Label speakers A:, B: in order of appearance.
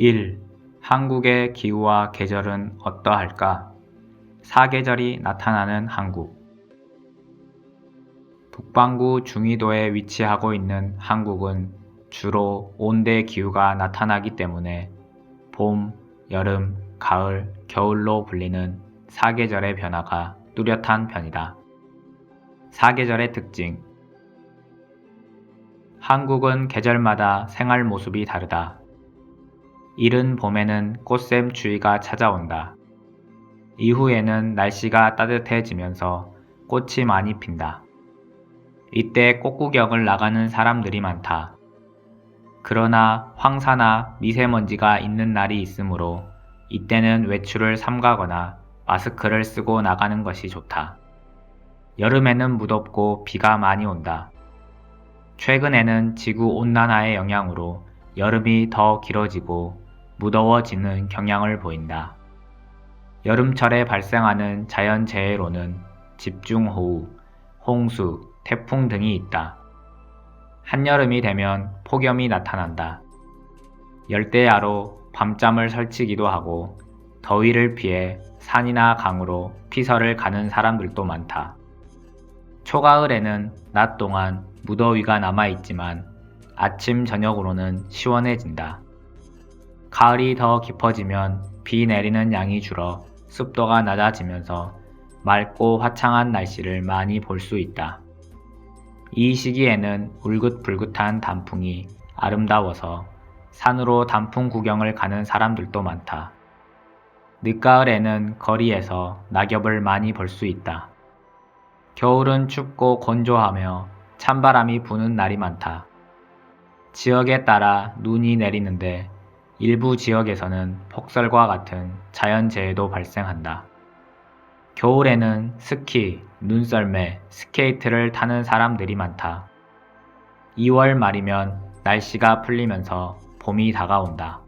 A: 1. 한국의 기후와 계절은 어떠할까? 사계절이 나타나는 한국. 북반구 중위도에 위치하고 있는 한국은 주로 온대 기후가 나타나기 때문에 봄, 여름, 가을, 겨울로 불리는 사계절의 변화가 뚜렷한 편이다. 사계절의 특징 한국은 계절마다 생활 모습이 다르다. 이른 봄에는 꽃샘 추위가 찾아온다. 이후에는 날씨가 따뜻해지면서 꽃이 많이 핀다. 이때 꽃구경을 나가는 사람들이 많다. 그러나 황사나 미세먼지가 있는 날이 있으므로 이때는 외출을 삼가거나 마스크를 쓰고 나가는 것이 좋다. 여름에는 무덥고 비가 많이 온다. 최근에는 지구 온난화의 영향으로 여름이 더 길어지고 무더워지는 경향을 보인다. 여름철에 발생하는 자연재해로는 집중호우, 홍수, 태풍 등이 있다. 한여름이 되면 폭염이 나타난다. 열대야로 밤잠을 설치기도 하고 더위를 피해 산이나 강으로 피서를 가는 사람들도 많다. 초가을에는 낮 동안 무더위가 남아있지만 아침 저녁으로는 시원해진다. 가을이 더 깊어지면 비 내리는 양이 줄어 습도가 낮아지면서 맑고 화창한 날씨를 많이 볼 수 있다. 이 시기에는 울긋불긋한 단풍이 아름다워서 산으로 단풍 구경을 가는 사람들도 많다. 늦가을에는 거리에서 낙엽을 많이 볼 수 있다. 겨울은 춥고 건조하며 찬바람이 부는 날이 많다. 지역에 따라 눈이 내리는데 일부 지역에서는 폭설과 같은 자연재해도 발생한다. 겨울에는 스키, 눈썰매, 스케이트를 타는 사람들이 많다. 2월 말이면 날씨가 풀리면서 봄이 다가온다.